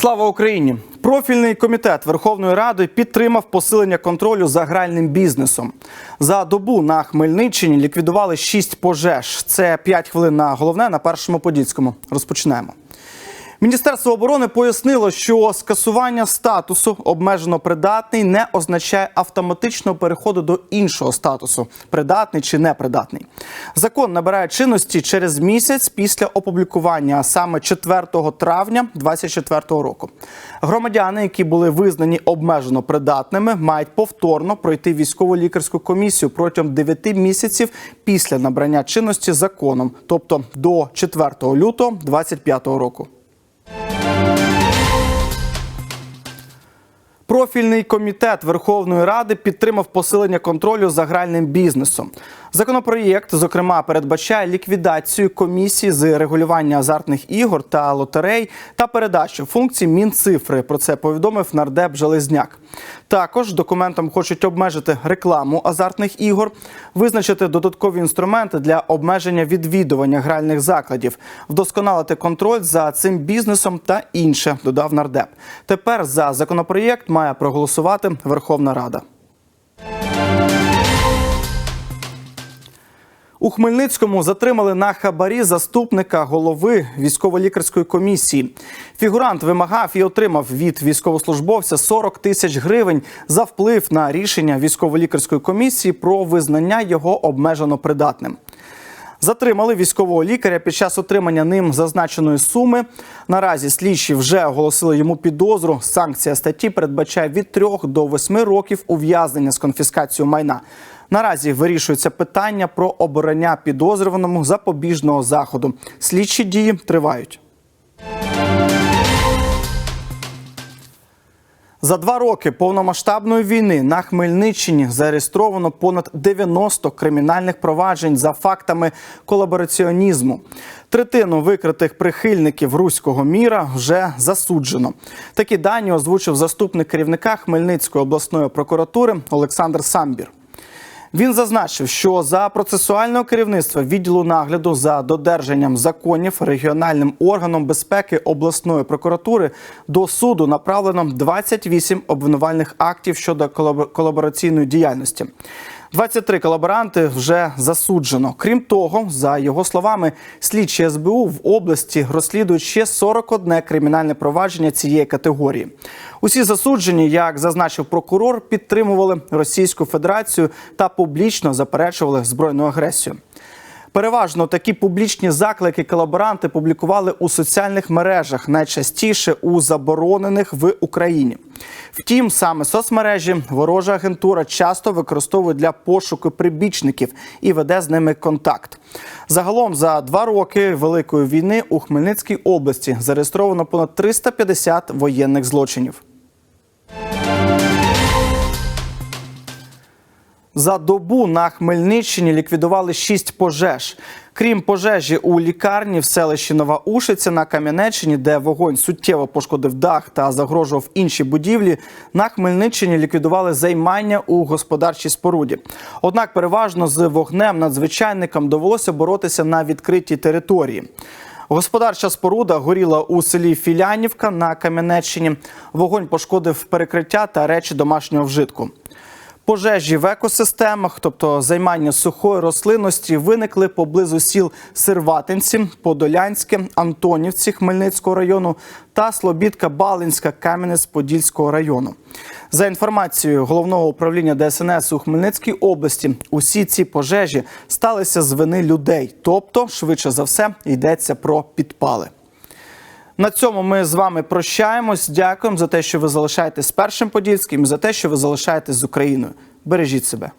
Слава Україні! Профільний комітет Верховної Ради підтримав посилення контролю за гральним бізнесом. За добу на Хмельниччині ліквідували шість пожеж. Це 5 хвилин на головне на першому подільському. Розпочинаємо. Міністерство оборони пояснило, що скасування статусу обмежено придатний не означає автоматичного переходу до іншого статусу придатний чи непридатний. Закон набирає чинності через місяць після опублікування, а саме 4 травня 2024 року. Громадяни, які були визнані обмежено придатними, мають повторно пройти військово лікарську комісію протягом 9 місяців після набрання чинності законом, тобто до 4 лютого 2025 року. Профільний комітет Верховної Ради підтримав посилення контролю за гральним бізнесом. Законопроєкт, зокрема, передбачає ліквідацію комісії з регулювання азартних ігор та лотерей та передачу функцій Мінцифри. Про це повідомив нардеп Железняк. Також документом хочуть обмежити рекламу азартних ігор, визначити додаткові інструменти для обмеження відвідування гральних закладів, вдосконалити контроль за цим бізнесом та інше. Додав нардеп. Тепер за законопроєкт має проголосувати Верховна Рада. У Хмельницькому затримали на хабарі заступника голови військово-лікарської комісії. Фігурант вимагав і отримав від військовослужбовця 40 тисяч гривень за вплив на рішення військово-лікарської комісії про визнання його обмежено придатним. Затримали військового лікаря під час отримання ним зазначеної суми. Наразі слідчі вже оголосили йому підозру. Санкція статті передбачає від 3 до 8 років ув'язнення з конфіскацією майна. Наразі вирішується питання про обрання підозрюваному запобіжного заходу. Слідчі дії тривають. За два роки повномасштабної війни на Хмельниччині зареєстровано понад 90 кримінальних проваджень за фактами колабораціонізму. Третину викритих прихильників руського міра вже засуджено. Такі дані озвучив заступник керівника Хмельницької обласної прокуратури Олександр Самбір. Він зазначив, що за процесуального керівництва відділу нагляду за додержанням законів регіональним органом безпеки обласної прокуратури до суду направлено 28 обвинувальних актів щодо колабо- колабораційної діяльності. 23 колаборанти вже засуджено. Крім того, за його словами, слідчі СБУ в області розслідують ще 41 кримінальне провадження цієї категорії. Усі засуджені, як зазначив прокурор, підтримували Російську Федерацію та публічно заперечували збройну агресію. Переважно такі публічні заклики колаборанти публікували у соціальних мережах, найчастіше у заборонених в Україні. Втім, саме соцмережі ворожа агентура часто використовує для пошуку прибічників і веде з ними контакт. Загалом за два роки Великої війни у Хмельницькій області зареєстровано понад 350 воєнних злочинів. За добу на Хмельниччині ліквідували шість пожеж. Крім пожежі у лікарні в селищі Нова Ушиця на Кам'янеччині, де вогонь суттєво пошкодив дах та загрожував інші будівлі, на Хмельниччині ліквідували займання у господарчій споруді. Однак, переважно з вогнем надзвичайникам довелося боротися на відкритій території. Господарча споруда горіла у селі Філянівка на Кам'янеччині. Вогонь пошкодив перекриття та речі домашнього вжитку. Пожежі в екосистемах, тобто займання сухої рослинності, виникли поблизу сіл Сирватинці, Подолянське, Антонівці Хмельницького району та Слобідка Балинська Кам'янець-Подільського району. За інформацією головного управління ДСНС у Хмельницькій області, усі ці пожежі сталися з вини людей, тобто, швидше за все, йдеться про підпали. На цьому ми з вами прощаємось. Дякуємо за те, що ви залишаєтесь з першим подільським, за те, що ви залишаєтесь з Україною. Бережіть себе.